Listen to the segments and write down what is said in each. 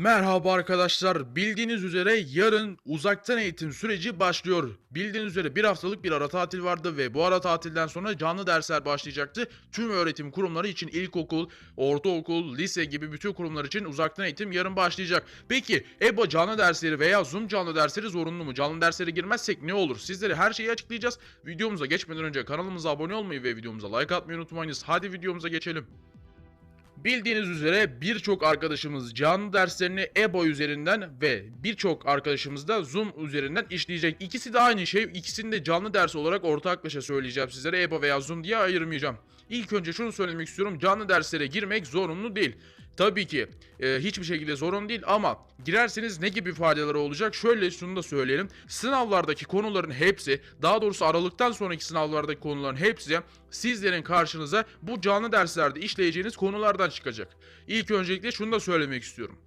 Merhaba arkadaşlar. Bildiğiniz üzere yarın uzaktan eğitim süreci başlıyor. Bildiğiniz üzere bir haftalık bir ara tatil vardı ve bu ara tatilden sonra canlı dersler başlayacaktı. Tüm öğretim kurumları için ilkokul, ortaokul, lise gibi bütün kurumlar için uzaktan eğitim yarın başlayacak. Peki EBA canlı dersleri veya Zoom canlı dersleri zorunlu mu? Canlı derslere girmezsek ne olur? Sizlere her şeyi açıklayacağız. Videomuza geçmeden önce kanalımıza abone olmayı ve videomuza like atmayı unutmayınız. Hadi videomuza geçelim. Bildiğiniz üzere birçok arkadaşımız canlı derslerini EBA üzerinden ve birçok arkadaşımız da Zoom üzerinden işleyecek. İkisi de aynı şey. İkisini de canlı ders olarak ortaklaşa söyleyeceğim sizlere. EBA veya Zoom diye ayırmayacağım. İlk önce şunu söylemek istiyorum. Canlı derslere girmek zorunlu değil. Tabii ki e, hiçbir şekilde zorun değil ama girerseniz ne gibi faydaları olacak? Şöyle şunu da söyleyelim. Sınavlardaki konuların hepsi, daha doğrusu aralıktan sonraki sınavlardaki konuların hepsi sizlerin karşınıza bu canlı derslerde işleyeceğiniz konulardan çıkacak. İlk öncelikle şunu da söylemek istiyorum.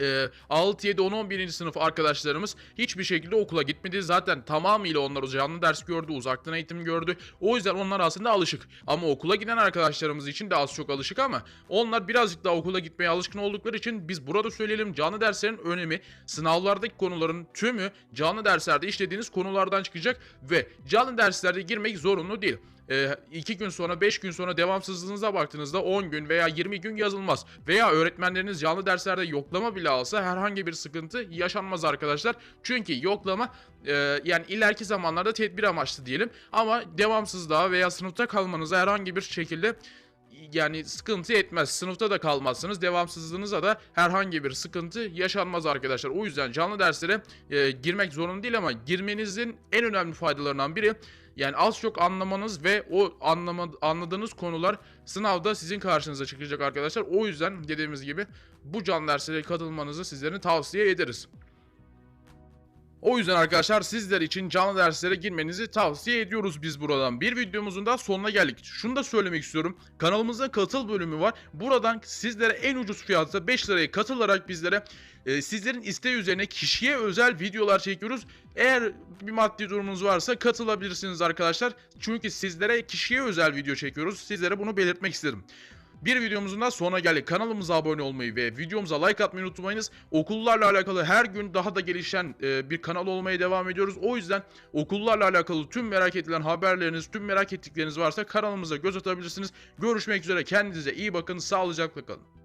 Ee, 6, 7, 10, 11. sınıf arkadaşlarımız hiçbir şekilde okula gitmedi. Zaten tamamıyla onlar canlı ders gördü, uzaktan eğitim gördü. O yüzden onlar aslında alışık. Ama okula giden arkadaşlarımız için de az çok alışık ama onlar birazcık daha okula gitmeye alışkın oldukları için biz burada söyleyelim canlı derslerin önemi sınavlardaki konuların tümü canlı derslerde işlediğiniz konulardan çıkacak ve canlı derslerde girmek zorunlu değil. 2 gün sonra 5 gün sonra devamsızlığınıza baktığınızda 10 gün veya 20 gün yazılmaz. Veya öğretmenleriniz canlı derslerde yoklama bile alsa herhangi bir sıkıntı yaşanmaz arkadaşlar. Çünkü yoklama e, yani ileriki zamanlarda tedbir amaçlı diyelim ama devamsızlığa veya sınıfta kalmanıza herhangi bir şekilde yani sıkıntı etmez. Sınıfta da kalmazsınız. Devamsızlığınıza da herhangi bir sıkıntı yaşanmaz arkadaşlar. O yüzden canlı derslere e, girmek zorunda değil ama girmenizin en önemli faydalarından biri yani az çok anlamanız ve o anlama, anladığınız konular sınavda sizin karşınıza çıkacak arkadaşlar. O yüzden dediğimiz gibi bu canlı derslere katılmanızı sizlerin tavsiye ederiz. O yüzden arkadaşlar sizler için canlı derslere girmenizi tavsiye ediyoruz biz buradan. Bir videomuzun da sonuna geldik. Şunu da söylemek istiyorum. Kanalımızda katıl bölümü var. Buradan sizlere en ucuz fiyatta 5 liraya katılarak bizlere e, sizlerin isteği üzerine kişiye özel videolar çekiyoruz. Eğer bir maddi durumunuz varsa katılabilirsiniz arkadaşlar. Çünkü sizlere kişiye özel video çekiyoruz. Sizlere bunu belirtmek istedim. Bir videomuzun da sonuna geldik. Kanalımıza abone olmayı ve videomuza like atmayı unutmayınız. Okullarla alakalı her gün daha da gelişen e, bir kanal olmaya devam ediyoruz. O yüzden okullarla alakalı tüm merak edilen haberleriniz, tüm merak ettikleriniz varsa kanalımıza göz atabilirsiniz. Görüşmek üzere. Kendinize iyi bakın. Sağlıcakla kalın.